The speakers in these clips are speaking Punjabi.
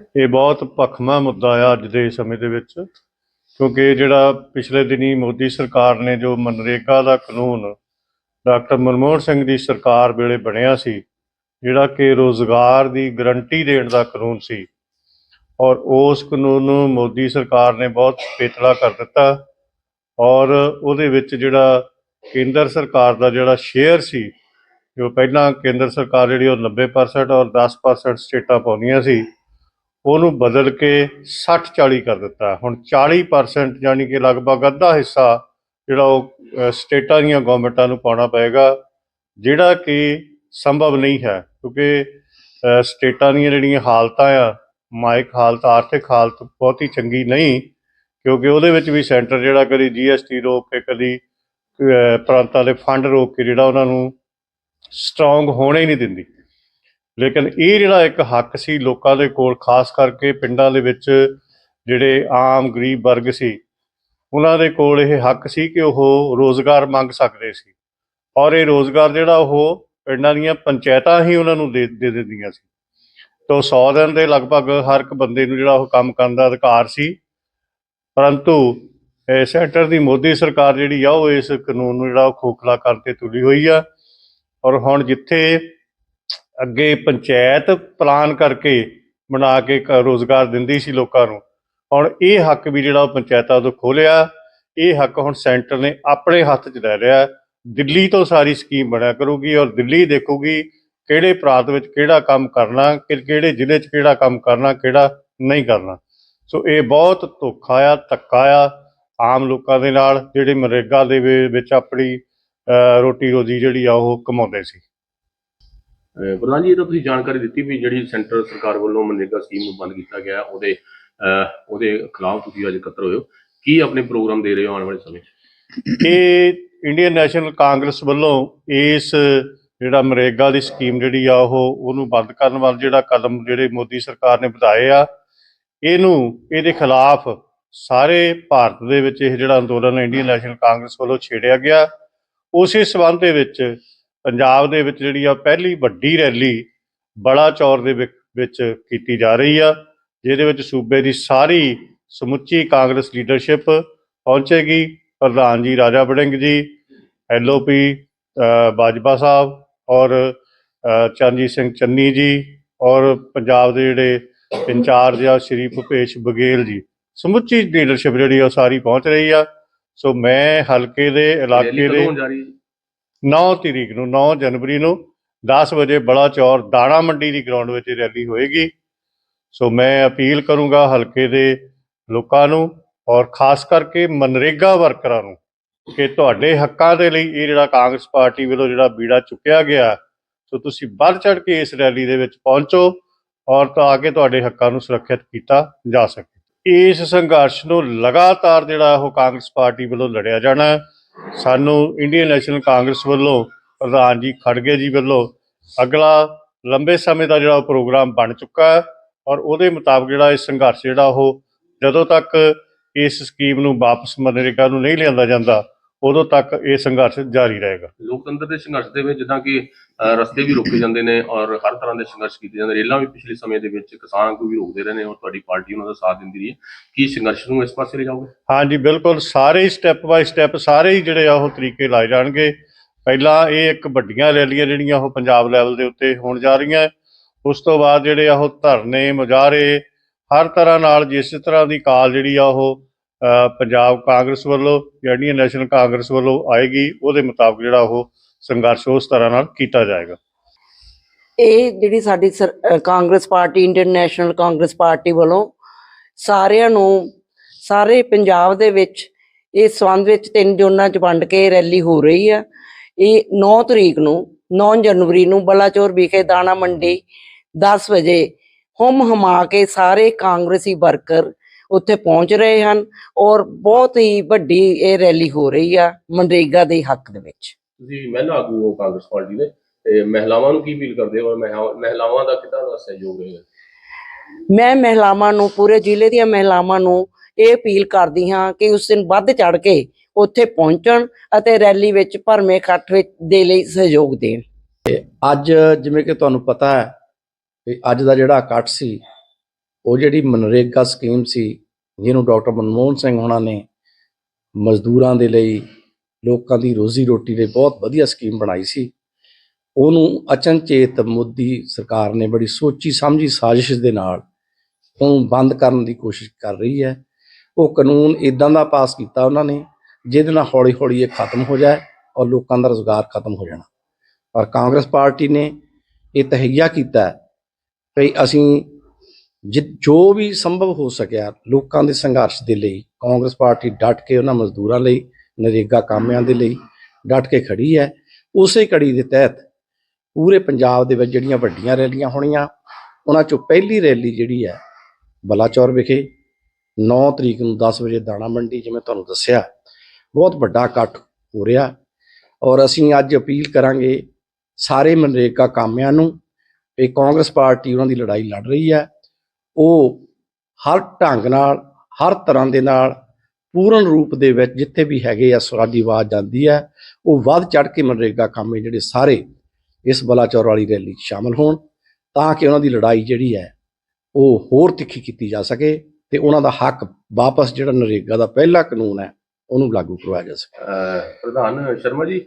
ਇਹ ਬਹੁਤ ਭਖਮਾ ਮੁੱਦਾ ਆ ਅੱਜ ਦੇ ਸਮੇਂ ਦੇ ਵਿੱਚ, ਕਿਉਂਕਿ ਜਿਹੜਾ ਪਿਛਲੇ ਦਿਨੀ ਮੋਦੀ ਸਰਕਾਰ ਨੇ ਜੋ ਮਨਰੇਗਾ ਦਾ ਕਾਨੂੰਨ ਡਾਕਟਰ ਮਨਮੋਹਨ ਸਿੰਘ ਦੀ ਸਰਕਾਰ ਵੇਲੇ ਬਣਿਆ ਸੀ, ਜਿਹੜਾ ਕਿ ਰੋਜ਼ਗਾਰ ਦੀ ਗਰੰਟੀ ਦੇਣ ਦਾ ਕਾਨੂੰਨ ਸੀ, ਔਰ ਉਸ ਕਾਨੂੰਨ ਨੂੰ ਮੋਦੀ ਸਰਕਾਰ ਨੇ ਬਹੁਤ ਪੇਤਲਾ ਕਰ ਦਿੱਤਾ, ਔਰ ਉਹਦੇ ਵਿੱਚ ਜਿਹੜਾ ਕੇਂਦਰ ਸਰਕਾਰ ਦਾ ਜਿਹੜਾ ਸ਼ੇਅਰ ਸੀ, ਜੋ ਪਹਿਲਾਂ ਕੇਂਦਰ ਸਰਕਾਰ ਜਿਹੜੀ ਉਹ 90% ਔਰ 10% ਸਟੇਟਾਂ ਪਾਉਂਦੀਆਂ ਸੀ ਉਹਨੂੰ ਬਦਲ ਕੇ 60 40 ਕਰ ਦਿੱਤਾ। ਹੁਣ 40% ਯਾਨੀ ਕਿ ਲਗਭਗ ਅੱਧਾ ਹਿੱਸਾ ਜਿਹੜਾ ਉਹ ਸਟੇਟਾਂ ਦੀਆਂ ਗਵਰਨਮੈਂਟਾਂ ਨੂੰ ਪਾਉਣਾ ਪਏਗਾ, ਜਿਹੜਾ ਕਿ ਸੰਭਵ ਨਹੀਂ ਹੈ। ਕਿਉਂਕਿ ਸਟੇਟਾਂ ਦੀਆਂ ਜਿਹੜੀਆਂ ਹਾਲਤਾਂ ਆ ਮਾਇਕ ਹਾਲਤ, ਆਰਥਿਕ ਹਾਲਤ ਬਹੁਤੀ ਚੰਗੀ ਨਹੀਂ, ਕਿਉਂਕਿ ਉਹਦੇ ਵਿੱਚ ਵੀ ਸੈਂਟਰ ਜਿਹੜਾ ਕਦੀ ਜੀਐਸਟੀ ਰੋਕ ਕੇ, ਕਦੀ ਪ੍ਰਾਂਤਾਂ ਦੇ ਫੰਡ ਰੋਕ ਕੇ ਜਿਹੜਾ ਉਹਨਾਂ ਨੂੰ ਸਟਰੋਂਗ ਹੋਣੇ ਹੀ ਨਹੀਂ ਦਿੰਦੀ। ਲੇਕਿਨ ਇਹ ਜਿਹੜਾ ਇੱਕ ਹੱਕ ਸੀ ਲੋਕਾਂ ਦੇ ਕੋਲ, ਖਾਸ ਕਰਕੇ ਪਿੰਡਾਂ ਦੇ ਵਿੱਚ ਜਿਹੜੇ ਆਮ ਗਰੀਬ ਵਰਗ ਸੀ, ਉਹਨਾਂ ਦੇ ਕੋਲ ਇਹ ਹੱਕ ਸੀ ਕਿ ਉਹ ਰੋਜ਼ਗਾਰ ਮੰਗ ਸਕਦੇ ਸੀ। ਔਰ ਇਹ ਰੋਜ਼ਗਾਰ ਜਿਹੜਾ ਉਹ ਪਿੰਡਾਂ ਦੀਆਂ ਪੰਚਾਇਤਾਂ ਹੀ ਉਹਨਾਂ ਨੂੰ ਦੇ ਦੇ ਦਿੰਦੀਆਂ ਸੀ। ਤੋਂ 100 ਦਿਨ ਦੇ ਲਗਭਗ ਹਰ ਇੱਕ ਬੰਦੇ ਨੂੰ ਜਿਹੜਾ ਉਹ ਕੰਮ ਕਰਨ ਦਾ ਅਧਿਕਾਰ ਸੀ। ਪਰੰਤੂ ਸੈਂਟਰ ਦੀ ਮੋਦੀ ਸਰਕਾਰ ਜਿਹੜੀ ਆ, ਉਹ ਇਸ ਕਾਨੂੰਨ ਨੂੰ ਜਿਹੜਾ ਉਹ ਖੋਖਲਾ ਕਰਨ ਤੇ ਤੁਲੀ ਹੋਈ ਆ। ਔਰ ਹੁਣ ਜਿੱਥੇ ਅੱਗੇ ਪੰਚਾਇਤ ਪਲਾਨ ਕਰਕੇ ਬਣਾ ਕੇ ਕ- ਰੋਜ਼ਗਾਰ ਦਿੰਦੀ ਸੀ ਲੋਕਾਂ ਨੂੰ। ਹੁਣ ਇਹ ਹੱਕ ਵੀ ਜਿਹੜਾ ਉਹ ਪੰਚਾਇਤਾਂ ਤੋਂ ਖੋਲਿਆ, ਇਹ ਹੱਕ ਹੁਣ ਸੈਂਟਰ ਨੇ ਆਪਣੇ ਹੱਥ 'ਚ ਲੈ ਲਿਆ। ਦਿੱਲੀ ਤੋਂ ਸਾਰੀ ਸਕੀਮ ਬਣਿਆ ਕਰੂਗੀ ਔਰ ਦਿੱਲੀ ਦੇਖੂਗੀ ਕਿਹੜੇ ਪ੍ਰਾਂਤ ਵਿੱਚ ਕਿਹੜਾ ਕੰਮ ਕਰਨਾ, ਕਿ- ਕਿਹੜੇ ਜ਼ਿਲ੍ਹੇ 'ਚ ਕਿਹੜਾ ਕੰਮ ਕਰਨਾ, ਕਿਹੜਾ ਨਹੀਂ ਕਰਨਾ। ਸੋ ਇਹ ਬਹੁਤ ਧੋਖਾ ਆ, ਧੱਕਾ ਆ ਆਮ ਲੋਕਾਂ ਦੇ ਨਾਲ, ਜਿਹੜੇ ਮਨਰੇਗਾ ਦੇ ਵਿੱਚ ਆਪਣੀ ਰੋਟੀ ਰੋਜੀ ਜਿਹੜੀ ਆ ਉਹ ਕਮਾਉਂਦੇ ਸੀ। ਪ੍ਰਧਾਨ ਜੀ, ਇਹ ਤਾਂ ਤੁਸੀਂ ਜਾਣਕਾਰੀ ਦਿੱਤੀ ਵੀ ਜਿਹੜੀ ਸੈਂਟਰ ਸਰਕਾਰ ਵੱਲੋਂ ਮਨਰੇਗਾ ਸਕੀਮ ਨੂੰ ਬੰਦ ਕੀਤਾ ਗਿਆ, ਉਹਦੇ ਉਹਦੇ ਖਿਲਾਫ ਤੁਸੀਂ ਅੱਜ ਇਕੱਤਰ ਹੋਏ ਹੋ। ਕੀ ਆਪਣੇ ਪ੍ਰੋਗਰਾਮ ਦੇ ਰਹੇ ਹੋ ਆਉਣ ਵਾਲੇ ਸਮੇਂ 'ਚ? ਇਹ ਇੰਡੀਅਨ ਨੈਸ਼ਨਲ ਕਾਂਗਰਸ ਵੱਲੋਂ ਇਸ ਜਿਹੜਾ ਮਨਰੇਗਾ ਦੀ ਸਕੀਮ ਜਿਹੜੀ ਆ, ਉਹ, ਉਹਨੂੰ ਬੰਦ ਕਰਨ ਵੱਲ ਜਿਹੜਾ ਕਦਮ ਜਿਹੜੇ ਮੋਦੀ ਸਰਕਾਰ ਨੇ ਵਧਾਏ ਆ, ਇਹਨੂੰ, ਇਹਦੇ ਖਿਲਾਫ ਸਾਰੇ ਭਾਰਤ ਦੇ ਵਿੱਚ ਇਹ ਜਿਹੜਾ ਅੰਦੋਲਨ ਇੰਡੀਅਨ ਨੈਸ਼ਨਲ ਕਾਂਗਰਸ ਵੱਲੋਂ ਛੇੜਿਆ ਗਿਆ। ਉਸੇ ਸਬੰਧ ਦੇ ਵਿੱਚ ਪੰਜਾਬ ਦੇ ਵਿੱਚ ਜਿਹੜੀ ਆ ਪਹਿਲੀ ਵੱਡੀ ਰੈਲੀ ਬੜਾ ਚੌਰ ਦੇ ਵਿੱਚ ਕੀਤੀ ਜਾ ਰਹੀ ਆ ਜਿਹਦੇ ਵਿੱਚ ਸੂਬੇ ਦੀ ਸਾਰੀ ਸਮੁੱਚੀ ਕਾਂਗਰਸ ਲੀਡਰਸ਼ਿਪ ਪਹੁੰਚੇਗੀ ਪ੍ਰਧਾਨ ਜੀ ਰਾਜਾ ਵੜਿੰਗ ਜੀ ਐਲਓਪੀ ਬਾਜਵਾ ਸਾਹਿਬ ਔਰ ਚਰਨਜੀਤ ਸਿੰਘ ਚੰਨੀ ਜੀ ਔਰ ਪੰਜਾਬ ਦੇ ਜਿਹੜੇ ਇੰਚਾਰਜ ਆ ਸ਼੍ਰੀ ਭੁਪੇਸ਼ ਬਗੇਲ ਜੀ। ਸਮੁੱਚੀ ਲੀਡਰਸ਼ਿਪ ਜਿਹੜੀ ਆ ਸਾਰੀ ਪਹੁੰਚ ਰਹੀ ਆ। ਸੋ ਮੈਂ ਹਲਕੇ ਦੇ ਇਲਾਕੇ ਦੇ 9 ਤਰੀਕ ਨੂੰ 9 ਜਨਵਰੀ ਨੂੰ 10 ਵਜੇ ਬੜਾ ਚੌਰ ਦਾਣਾ ਮੰਡੀ ਦੀ ਗਰਾਊਂਡ ਵਿੱਚ ਇਹ ਰੈਲੀ ਹੋਏਗੀ। ਸੋ ਮੈਂ ਅਪੀਲ ਕਰੂੰਗਾ ਹਲਕੇ ਦੇ ਲੋਕਾਂ ਨੂੰ ਔਰ ਖਾਸ ਕਰਕੇ ਮਨਰੇਗਾ ਵਰਕਰਾਂ ਨੂੰ ਕਿ ਤੁਹਾਡੇ ਹੱਕਾਂ ਦੇ ਲਈ ਇਹ ਜਿਹੜਾ ਕਾਂਗਰਸ ਪਾਰਟੀ ਵੱਲੋਂ ਜਿਹੜਾ ਬੀੜਾ ਚੁੱਕਿਆ ਗਿਆ, ਸੋ ਤੁਸੀਂ ਵੱਧ ਚੜ ਕੇ ਇਸ ਰੈਲੀ ਦੇ ਵਿੱਚ ਪਹੁੰਚੋ ਔਰ ਤਾਂ ਕਿ ਤੁਹਾਡੇ ਹੱਕਾਂ ਨੂੰ ਸੁਰੱਖਿਅਤ ਕੀਤਾ ਜਾ ਸਕੇ। ਇਸ ਸੰਘਰਸ਼ ਨੂੰ ਲਗਾਤਾਰ ਜਿਹੜਾ ਉਹ ਕਾਂਗਰਸ ਪਾਰਟੀ ਵੱਲੋਂ ਲੜਿਆ ਜਾਣਾ ਹੈ। ਸਾਨੂੰ ਇੰਡੀਅਨ ਨੈਸ਼ਨਲ ਕਾਂਗਰਸ ਵੱਲੋਂ ਪ੍ਰਧਾਨ ਜੀ ਖੜਗੇ ਜੀ ਵੱਲੋਂ ਅਗਲਾ ਲੰਬੇ ਸਮੇਂ ਦਾ ਜਿਹੜਾ ਉਹ ਪ੍ਰੋਗਰਾਮ ਬਣ ਚੁੱਕਾ ਹੈ ਔਰ ਉਹਦੇ ਮੁਤਾਬਕ ਜਿਹੜਾ ਇਹ ਸੰਘਰਸ਼ ਜਿਹੜਾ ਉਹ ਜਦੋਂ ਤੱਕ ਇਸ ਸਕੀਮ ਨੂੰ ਵਾਪਸ ਮਨਰੇਗਾ ਨੂੰ ਨਹੀਂ ਲਿਆਂਦਾ ਜਾਂਦਾ ਉਦੋਂ ਤੱਕ ਇਹ ਸੰਘਰਸ਼ ਜਾਰੀ ਰਹੇਗਾ। ਲੋਕਤੰਤਰ ਦੇ ਸੰਘਰਸ਼ ਦੇ ਵਿੱਚ ਜਿੱਦਾਂ ਕਿ ਰਸਤੇ ਵੀ ਰੋਕੇ ਜਾਂਦੇ ਨੇ ਔਰ ਹਰ ਤਰ੍ਹਾਂ ਦੇ ਸੰਘਰਸ਼ ਕੀਤੇ ਜਾਂਦੇ ਰੇਲਾਂ ਵੀ ਪਿਛਲੇ ਸਮੇਂ ਦੇ ਵਿੱਚ ਕਿਸਾਨ ਕੋਈ ਵੀ ਰੋਕਦੇ ਰਹੇ ਨੇ ਔਰ ਤੁਹਾਡੀ ਪਾਰਟੀ ਉਹਨਾਂ ਦਾ ਸਾਥ ਦਿੰਦੀ ਰਹੀ ਹੈ। ਕੀ ਸੰਘਰਸ਼ ਨੂੰ ਇਸ ਪਾਸੇ ਲੈ ਜਾਓਗੇ? ਹਾਂਜੀ ਬਿਲਕੁਲ। ਸਾਰੇ ਹੀ ਸਟੈਪ ਬਾਈ ਸਟੈਪ ਸਾਰੇ ਹੀ ਜਿਹੜੇ ਆ ਉਹ ਤਰੀਕੇ ਲਾਏ ਜਾਣਗੇ। ਪਹਿਲਾਂ ਇਹ ਇੱਕ ਵੱਡੀਆਂ ਰੈਲੀਆਂ ਜਿਹੜੀਆਂ ਉਹ ਪੰਜਾਬ ਲੈਵਲ ਦੇ ਉੱਤੇ ਹੋਣ ਜਾ ਰਹੀਆਂ ਹੈ। ਉਸ ਤੋਂ ਬਾਅਦ ਜਿਹੜੇ ਆ ਉਹ ਧਰਨੇ ਮੁਜ਼ਾਹਰੇ ਹਰ ਤਰ੍ਹਾਂ ਨਾਲ ਜਿਸ ਤਰ੍ਹਾਂ ਦੀ ਕਾਲ ਜਿਹੜੀ ਆ ਉਹ ਪੰਜਾਬ ਕਾਂਗਰਸ ਵੱਲੋਂ ਜਾਂ ਨੈਸ਼ਨਲ ਕਾਂਗਰਸ ਵੱਲੋਂ ਆਏਗੀ, ਉਹਦੇ ਮੁਤਾਬਕ ਜਿਹੜਾ ਉਹ ਸੰਘਰਸ਼ ਉਸ ਤਰ੍ਹਾਂ ਨਾਲ ਕੀਤਾ ਜਾਏਗਾ। ਇਹ ਜਿਹੜੀ ਸਾਡੀ Congress party, Indian Congress party ਵੱਲੋਂ ਸਾਰਿਆਂ ਨੂੰ, ਸਾਰੇ ਪੰਜਾਬ ਦੇ ਵਿੱਚ ਇਸ ਸੰਬੰਧ ਵਿੱਚ ਤਿੰਨ ਜ਼ੋਨਾਂ 'ਚ ਵੰਡ ਕੇ ਰੈਲੀ ਹੋ ਰਹੀ ਆ। ਇਹ 9 ਤਰੀਕ ਨੂੰ 9 ਜਨਵਰੀ ਨੂੰ ਬਲਾਚੌਰ ਵਿਖੇ ਦਾਣਾ ਮੰਡੀ 10 ਵਜੇ ਹੁਮ ਹਮਾ ਕੇ ਸਾਰੇ ਕਾਂਗਰਸੀ ਵਰਕਰ ਉੱਥੇ ਪਹੁੰਚ ਰਹੇ ਹਨ ਔਰ ਬਹੁਤ ਹੀ ਵੱਡੀ ਇਹ ਰੈਲੀ ਹੋ ਰਹੀ ਆ ਮਨਰੇਗਾ ਦੇ ਹੱਕ ਦੇ ਵਿੱਚ। ਤੁਸੀਂ ਮਹਿਲਾ ਆਗੂ ਹੋ ਕਾਂਗਰਸ ਪਾਰਟੀ ਦੇ ਤੇ ਮਹਿਲਾਵਾਂ ਨੂੰ ਕੀ ਅਪੀਲ ਕਰਦੇ ਹੋ ਔਰ ਮਹਿਲਾ- ਮਹਿਲਾਵਾਂ ਦਾ ਕਿੱਦਾਂ ਦਾ ਸਹਿਯੋਗ ਹੈ? ਮੈਂ ਮਹਿਲਾਵਾਂ ਨੂੰ ਪੂਰੇ ਜ਼ਿਲ੍ਹੇ ਦੀਆਂ ਮਹਿਲਾਵਾਂ ਨੂੰ ਇਹ ਅਪੀਲ ਕਰਦੀ ਹਾਂ ਕਿ ਉਸ ਦਿਨ ਵੱਧ ਚੜ ਕੇ ਉੱਥੇ ਪਹੁੰਚਣ ਅਤੇ ਰੈਲੀ ਵਿੱਚ ਭਰਵੇਂ ਇਕੱਠ ਵਿੱਚ ਦੇ ਲਈ ਸਹਿਯੋਗ ਦੇਣ। ਅੱਜ ਜਿਵੇਂ ਕਿ ਤੁਹਾਨੂੰ ਪਤਾ ਹੈ ਕਿ ਅੱਜ ਦਾ ਜਿਹੜਾ ਇਕੱਠ ਸੀ ਉਹ ਜਿਹੜੀ ਮਨਰੇਗਾ ਸਕੀਮ ਸੀ, ਜਿਹਨੂੰ ਡਾਕਟਰ ਮਨਮੋਹਨ ਸਿੰਘ ਹੋਣਾ ਨੇ ਮਜ਼ਦੂਰਾਂ ਦੇ ਲਈ, ਲੋਕਾਂ ਦੀ ਰੋਜ਼ੀ ਰੋਟੀ ਲਈ ਬਹੁਤ ਵਧੀਆ ਸਕੀਮ ਬਣਾਈ ਸੀ, ਉਹਨੂੰ ਅਚਨਚੇਤ ਮੋਦੀ ਸਰਕਾਰ ਨੇ ਬੜੀ ਸੋਚੀ ਸਮਝੀ ਸਾਜ਼ਿਸ਼ ਦੇ ਨਾਲ ਉਹਨੂੰ ਬੰਦ ਕਰਨ ਦੀ ਕੋਸ਼ਿਸ਼ ਕਰ ਰਹੀ ਹੈ। ਉਹ ਕਾਨੂੰਨ ਇਦਾਂ ਦਾ ਪਾਸ ਕੀਤਾ ਉਹਨਾਂ ਨੇ, ਜਿਹਦੇ ਨਾਲ ਹੌਲੀ-ਹੌਲੀ ਇਹ ਖਤਮ ਹੋ ਜਾਏ ਔਰ ਲੋਕਾਂ ਦਾ ਰੋਜ਼ਗਾਰ ਖਤਮ ਹੋ ਜਾਣਾ। ਔਰ ਕਾਂਗਰਸ ਪਾਰਟੀ ਨੇ ਇਹ ਤਹਈਆ ਕੀਤਾ ਹੈ ਵੀ ਅਸੀਂ ਜਿ- ਜੋ ਵੀ ਸੰਭਵ ਹੋ ਸਕਿਆ ਲੋਕਾਂ ਦੇ ਸੰਘਰਸ਼ ਦੇ ਲਈ, ਕਾਂਗਰਸ ਪਾਰਟੀ ਡਟ ਕੇ ਉਹਨਾਂ ਮਜ਼ਦੂਰਾਂ ਲਈ, ਨਰੇਗਾ ਕਾਮਿਆਂ ਦੇ ਲਈ ਡਟ ਕੇ ਖੜੀ ਹੈ। ਉਸੇ ਕੜੀ ਦੇ ਤਹਿਤ ਪੂਰੇ ਪੰਜਾਬ ਦੇ ਵਿੱਚ ਜਿਹੜੀਆਂ ਵੱਡੀਆਂ ਰੈਲੀਆਂ ਹੋਣੀਆਂ, ਉਹਨਾਂ ਚੋਂ ਪਹਿਲੀ ਰੈਲੀ ਜਿਹੜੀ ਹੈ ਬਲਾਚੌਰ ਵਿਖੇ 9 ਤਰੀਕ ਨੂੰ 10 ਵਜੇ ਦਾਣਾ ਮੰਡੀ, ਜਿਵੇਂ ਤੁਹਾਨੂੰ ਦੱਸਿਆ, ਬਹੁਤ ਵੱਡਾ ਇਕੱਠ ਹੋ ਰਿਹਾ। ਔਰ ਅਸੀਂ ਅੱਜ ਅਪੀਲ ਕਰਾਂਗੇ ਸਾਰੇ ਮਨਰੇਗਾ ਕਾਮਿਆਂ ਨੂੰ ਇਹ ਕਾਂਗਰਸ ਪਾਰਟੀ ਉਹਨਾਂ ਦੀ ਲੜਾਈ ਲੜ ਰਹੀ ਹੈ। ਉਹ ਹਰ ਢੰਗ ਨਾਲ, ਹਰ ਤਰ੍ਹਾਂ ਦੇ ਨਾਲ, ਪੂਰਨ ਰੂਪ ਦੇ ਵਿੱਚ ਜਿੱਥੇ ਵੀ ਹੈਗੇ ਆ, ਸਵਰਾਜੀ ਆਵਾਜ਼ ਜਾਂਦੀ ਹੈ, ਉਹ ਵੱਧ ਚੜ ਕੇ ਮਨਰੇਗਾ ਕੰਮ ਜਿਹੜੇ ਸਾਰੇ ਇਸ ਬਲਾਚੌਰ ਵਾਲੀ ਰੈਲੀ 'ਚ ਸ਼ਾਮਲ ਹੋਣ ਤਾਂ ਕਿ ਉਹਨਾਂ ਦੀ ਲੜਾਈ ਜਿਹੜੀ ਹੈ, ਉਹ ਹੋਰ ਤਿੱਖੀ ਕੀਤੀ ਜਾ ਸਕੇ ਤੇ ਉਹਨਾਂ ਦਾ ਹੱਕ ਵਾਪਸ ਜਿਹੜਾ ਨਰੇਗਾ ਦਾ ਪਹਿਲਾ ਕਾਨੂੰਨ ਹੈ, ਉਹਨੂੰ ਲਾਗੂ ਕਰਵਾਇਆ ਜਾ ਸਕੇ। ਪ੍ਰਧਾਨ ਸ਼ਰਮਾ ਜੀ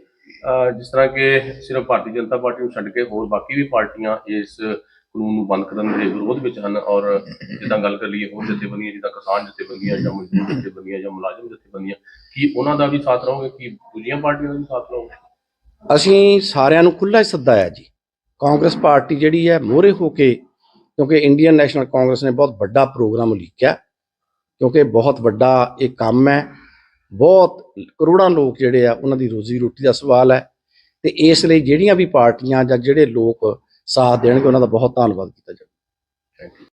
ਜਿਸ ਤਰ੍ਹਾਂ ਕਿ ਸਿਰਫ ਭਾਰਤੀ ਜਨਤਾ ਪਾਰਟੀ ਨੂੰ ਛੱਡ ਕੇ ਹੋਰ ਬਾਕੀ ਵੀ ਪਾਰਟੀਆਂ ਇਸ ਕਾਨੂੰਨ ਨੂੰ ਬੰਦ ਕਰਨ ਦੇ ਵਿਰੋਧ ਵਿੱਚ ਹਨ ਔਰ ਜਿੱਦਾਂ ਗੱਲ ਕਰ ਲਈਏ ਹੋਰ ਜਥੇਬੰਦੀਆਂ, ਜਿੱਦਾਂ ਕਿਸਾਨ ਜਥੇਬੰਦੀਆਂ ਜਾਂ ਮਜ਼ਦੂਰ ਜਥੇਬੰਦੀਆਂ ਜਾਂ ਮੁਲਾਜ਼ਮ ਜਥੇਬੰਦੀਆਂ, ਕੀ ਉਹਨਾਂ ਦਾ ਵੀ ਸਾਥ ਰਹੋਗੇ? ਕੀ ਦੂਜੀਆਂ ਪਾਰਟੀਆਂ ਦਾ ਵੀ ਸਾਥ ਰਹੋਗੇ? ਅਸੀਂ ਸਾਰਿਆਂ ਨੂੰ ਖੁੱਲ੍ਹਾ ਸੱਦਾ ਹੈ ਜੀ। ਕਾਂਗਰਸ ਪਾਰਟੀ ਜਿਹੜੀ ਹੈ ਮੋਹਰੇ ਹੋ ਕੇ, ਕਿਉਂਕਿ ਇੰਡੀਅਨ ਨੈਸ਼ਨਲ ਕਾਂਗਰਸ ਨੇ ਬਹੁਤ ਵੱਡਾ ਪ੍ਰੋਗਰਾਮ ਉਲੀਕਿਆ, ਕਿਉਂਕਿ ਬਹੁਤ ਵੱਡਾ ਇਹ ਕੰਮ ਹੈ। ਬਹੁਤ ਕਰੋੜਾਂ ਲੋਕ ਜਿਹੜੇ ਆ, ਉਹਨਾਂ ਦੀ ਰੋਜ਼ੀ ਰੋਟੀ ਦਾ ਸਵਾਲ ਹੈ। ਤੇ ਇਸ ਲਈ ਜਿਹੜੀਆਂ ਵੀ ਪਾਰਟੀਆਂ ਜਾਂ ਜਿਹੜੇ ਲੋਕ ਸਾਥ ਦੇਣਗੇ ਉਹਨਾਂ ਦਾ ਬਹੁਤ ਧੰਨਵਾਦ ਕੀਤਾ ਜਾਵੇ